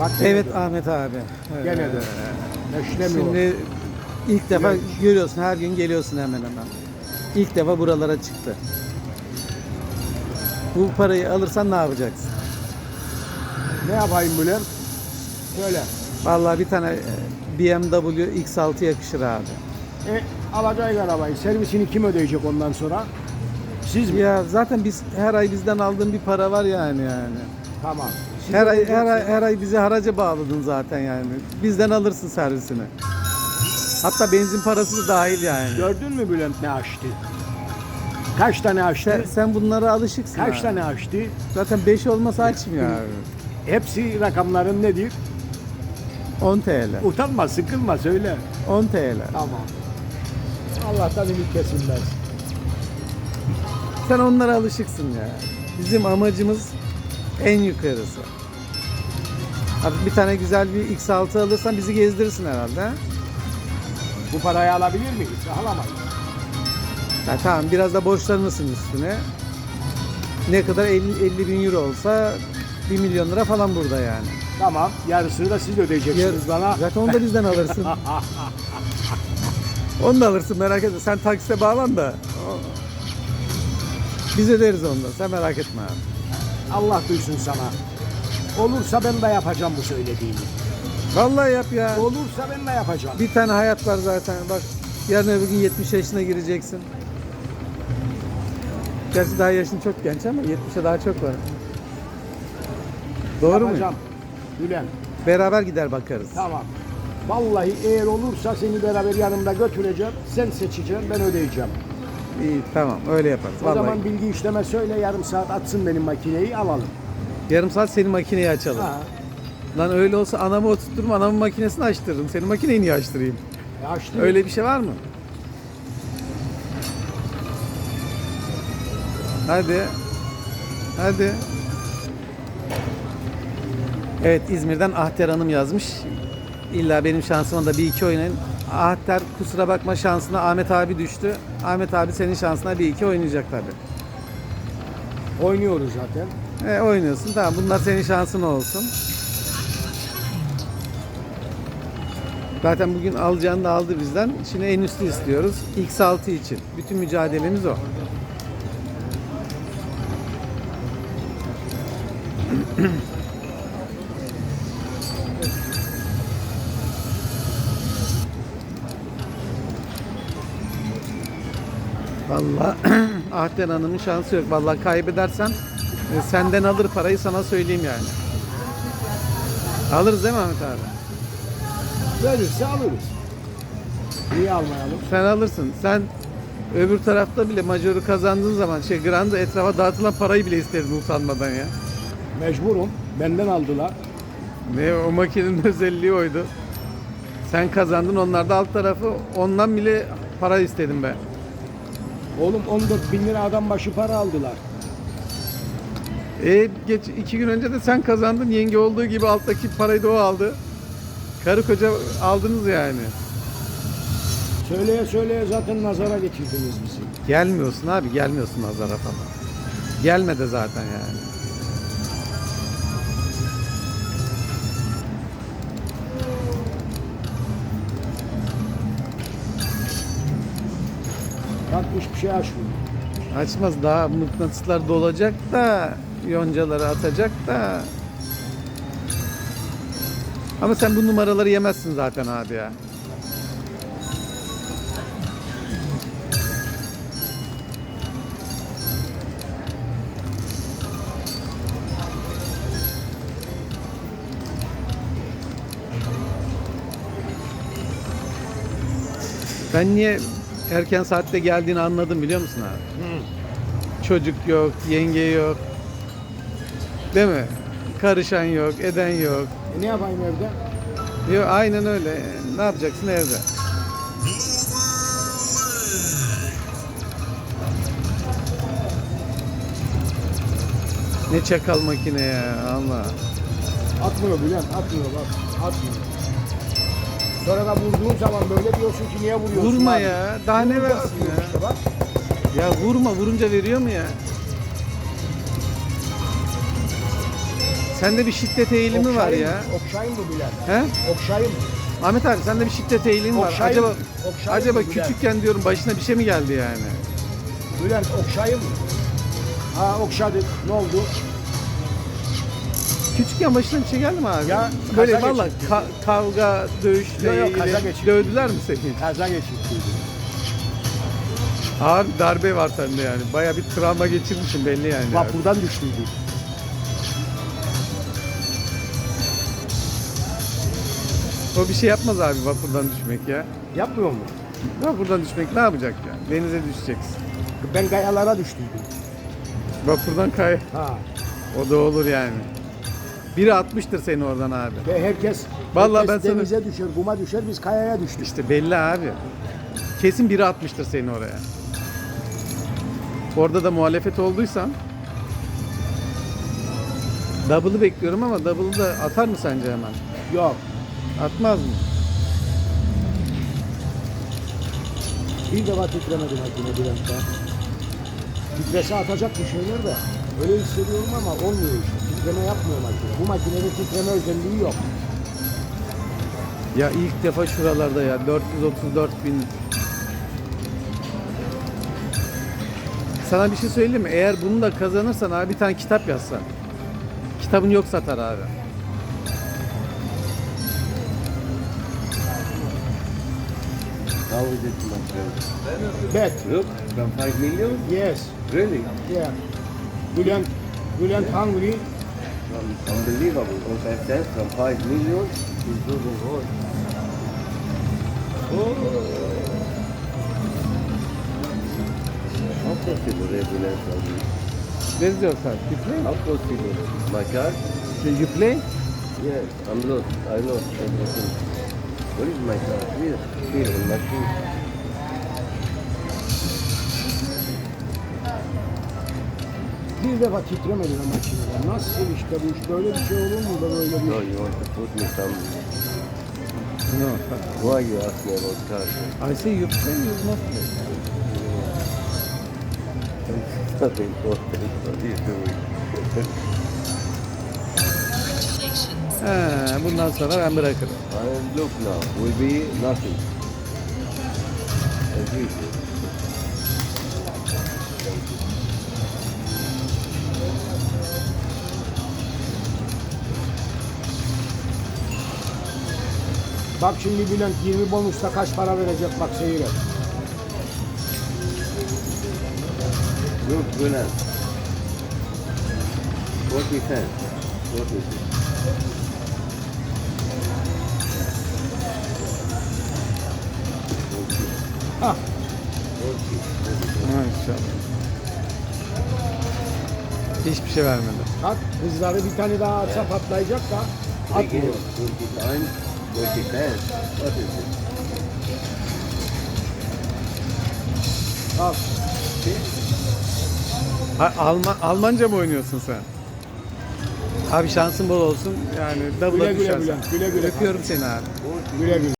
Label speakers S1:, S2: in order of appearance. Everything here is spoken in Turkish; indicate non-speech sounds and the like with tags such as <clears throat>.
S1: Bak gene
S2: Evet. Ahmet abi.
S1: Gene de. Neşlemiyor.
S2: Şimdi ilk defa
S1: Güzel.
S2: görüyorsun her gün geliyorsun hemen hemen. İlk defa buralara çıktı. Bu parayı alırsan ne yapacaksın?
S1: Ne yapayım Bülent? Söyle.
S2: Vallahi bir tane e, BMW X6 yakışır abi.
S1: E, alacak arabayı. Servisini kim ödeyecek ondan sonra? Siz mi?
S2: Ya zaten biz her ay bizden aldığın bir para var yani yani.
S1: Tamam.
S2: Her ay her ay her ay bizi haraca bağladın zaten yani. Bizden alırsın servisini. Hatta benzin parası da dahil yani.
S1: Gördün mü Bülent ne açtı? Kaç tane açtı?
S2: Sen, sen bunlara alışıksın.
S1: Kaç
S2: abi.
S1: tane açtı?
S2: Zaten 5 olmasa açmıyor abi.
S1: Hepsi rakamların nedir?
S2: 10 TL.
S1: Utanma, sıkılma söyle.
S2: 10 TL.
S1: Tamam. Allah'tan ümit kesilmez.
S2: Sen onlara alışıksın ya. Bizim amacımız en yukarısı. Artık bir tane güzel bir X6 alırsan bizi gezdirirsin herhalde. ha?
S1: Bu parayı alabilir miyiz? Alamayız.
S2: Ya tamam biraz da borçlanırsın üstüne. Ne kadar 50, 50 bin euro olsa 1 milyon lira falan burada yani.
S1: Tamam. Yarısını da siz ödeyeceksiniz bana.
S2: Zaten onu da bizden alırsın. <laughs> onu da alırsın merak etme. Sen taksite bağlan da. o- Biz öderiz onu da. Sen merak etme abi.
S1: Allah duysun sana. Olursa ben de yapacağım bu söylediğini.
S2: Vallahi yap ya.
S1: Olursa ben de yapacağım.
S2: Bir tane hayat var zaten. Bak yarın öbür gün 70 yaşına gireceksin. Gerçi daha yaşın çok genç ama 70'e daha çok var. Doğru mu?
S1: yapacağım. Bülent.
S2: Beraber gider bakarız.
S1: Tamam. Vallahi eğer olursa seni beraber yanımda götüreceğim. Sen seçeceksin, ben ödeyeceğim.
S2: İyi tamam öyle yaparız.
S1: O
S2: Vallahi.
S1: zaman bilgi işleme söyle yarım saat atsın benim makineyi alalım.
S2: Yarım saat senin makineyi açalım.
S1: Ha.
S2: Lan öyle olsa anamı oturturum anamın makinesini açtırırım. Senin makineyi niye açtırayım?
S1: E açtım.
S2: Öyle bir şey var mı? Hadi. Hadi. Evet İzmir'den Ahter Hanım yazmış. İlla benim şansıma da bir iki oynayın. Ahter kusura bakma şansına Ahmet abi düştü. Ahmet abi senin şansına bir iki oynayacak tabi.
S1: Oynuyoruz zaten.
S2: E, oynuyorsun tamam bunlar senin şansın olsun. Zaten bugün alacağını da aldı bizden. Şimdi en üstü istiyoruz. X6 için. Bütün mücadelemiz o. Vallahi <clears throat> Ahten Hanım'ın şansı yok. Vallahi kaybedersen e, senden alır parayı sana söyleyeyim yani. Alırız değil mi Ahmet abi?
S1: Verirse alırız. Niye almayalım?
S2: Sen alırsın. Sen öbür tarafta bile majoru kazandığın zaman şey Grand'ı etrafa dağıtılan parayı bile istedin utanmadan ya.
S1: Mecburum. Benden aldılar.
S2: Ne o makinenin <laughs> özelliği oydu. Sen kazandın onlar da alt tarafı ondan bile para istedim ben.
S1: Oğlum 14 bin lira adam başı para aldılar.
S2: E geç iki gün önce de sen kazandın yenge olduğu gibi alttaki parayı da o aldı. Karı koca aldınız yani.
S1: Söyleye söyleye zaten nazara getirdiniz bizi.
S2: Gelmiyorsun abi gelmiyorsun nazara falan. Gelme de zaten yani.
S1: Bak hiçbir şey açmıyor.
S2: Açmaz daha mıknatıslar dolacak da yoncaları atacak da. Ama sen bu numaraları yemezsin zaten abi ya. Ben niye erken saatte geldiğini anladım biliyor musun abi? Çocuk yok, yenge yok. Değil mi? Karışan yok, eden yok.
S1: E ne yapayım evde?
S2: Yok aynen öyle. Ne yapacaksın evde? Ne çakal makine ya Allah.
S1: Atmıyor Bülent, atmıyor bak. Atmıyor. Sonra da vurduğun zaman böyle diyorsun ki niye vuruyorsun?
S2: Vurma
S1: abi?
S2: ya. Daha ne
S1: Vurunca
S2: versin
S1: atıyor
S2: ya?
S1: işte bak.
S2: Ya vurma vurunca veriyor mu ya? Sende bir şiddet eğilimi var
S1: Okşayayım
S2: ya.
S1: Okşayayım mı Bülent?
S2: He?
S1: Okşayayım mı?
S2: Ahmet abi sende bir şiddet eğilimi var. Acaba
S1: mı? Okşayayım
S2: acaba
S1: Bülent?
S2: küçükken diyorum başına bir şey mi geldi yani?
S1: Bülent okşayayım mı? Ha okşadık. Ne oldu?
S2: Küçükken başına bir şey geldi mi abi?
S1: Ya,
S2: Böyle
S1: kaza
S2: valla ka- kavga, dövüşle
S1: Yok, yok,
S2: ilgili
S1: kaza
S2: dövdüler mi seni?
S1: Kaza geçirdim.
S2: Ağır bir darbe var sende yani. Baya bir travma geçirmişsin belli yani. abi.
S1: Vapurdan düştüydü.
S2: O bir şey yapmaz abi vapurdan düşmek ya.
S1: Yapmıyor mu?
S2: Vapurdan düşmek ne yapacak ya? Denize düşeceksin.
S1: Ben kayalara düştüydüm.
S2: Vapurdan kay.
S1: Ha.
S2: O da olur yani. Biri atmıştır seni oradan abi.
S1: Ve herkes,
S2: Vallahi
S1: herkes
S2: ben sana-
S1: denize düşer, kuma düşer, biz kayaya düştük.
S2: İşte belli abi. Kesin biri atmıştır seni oraya. Orada da muhalefet olduysan Double'ı bekliyorum ama double'ı da atar mı sence hemen?
S1: Yok.
S2: Atmaz mı?
S1: Bir defa titremedi makine Bülent'te. Titrese atacak bir şeyler de. Öyle hissediyorum ama olmuyor işte. Titreme yapmıyor makine. Bu makinede titreme özelliği yok.
S2: Ya ilk defa şuralarda ya 434 bin. Sana bir şey söyleyeyim mi? Eğer bunu da kazanırsan abi bir tane kitap yazsan. Kitabın yok satar abi.
S3: How is it, my friend?
S1: Bet.
S3: Look, from 5 million?
S1: Yes.
S3: Really?
S1: Yeah. Bülent, Bülent hungry.
S3: Um, unbelievable. What I said, from 5 million is losing all. How possible regular from this?
S2: Where is your car? You play?
S3: How possible? My car?
S2: You play?
S3: Yes, I'm lost. I lost everything. Where is my car? Here, here in my shoe.
S1: Bir defa titremedi lan makinede. Nasıl işte bu iş? Böyle bir şey olur mu da böyle bir
S3: No, you want to put me some...
S2: No.
S3: Why you ask me about car?
S2: I say you play, you not play.
S3: It's not important. What you doing?
S2: He, bundan sonra ben bırakırım.
S3: And look now, will be nothing. As usual.
S1: Bak şimdi Bülent 20 bonusta kaç para verecek bak seyret.
S3: Look, Gunan. Forty cents. What is
S2: Maşallah. Hiçbir şey vermedi.
S1: At hızları bir tane daha atsa patlayacak da atmıyor. Al.
S2: Ha, Alman, Almanca mı oynuyorsun sen? Abi şansın bol olsun. Yani double'a
S1: Güle güle
S2: düşersen.
S1: Bülent, güle güle.
S2: Öpüyorum seni abi.
S1: Güle güle.